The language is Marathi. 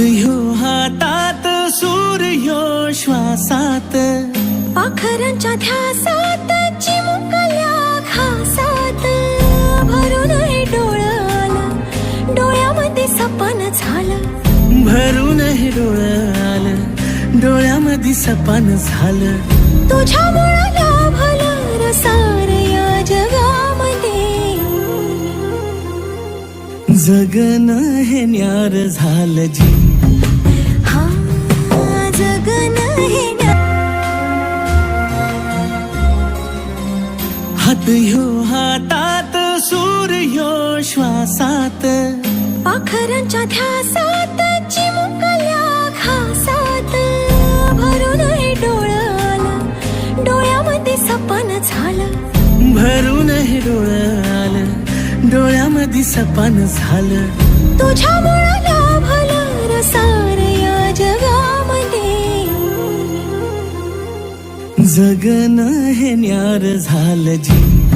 ह्यो हातात सूर्यो श्वासात. पाखरांच्या ध्यासात चिमुकल्या घासात. भरून हे डोळं डोळ्यामध्ये सपन झालं. भरून हे डोळं डोळ्यामध्ये सपान झालं. तुझ्यामुळं लाभलं जगन हे न्यार झालं जी. हा जगन हे हात ह्यो हातात सूर्यो श्वासात. पाखरांच्या ध्यासात चिमुकल्या घासात. भरून हे डोळं आलं डोळ्यामध्ये सपन झालं. भरून हे डोळं डोळ्यामध्ये सपान झालं. तुझ्यामुळं लाभलं रसार या जगामध्ये. जगन हे न्यार झालं जी.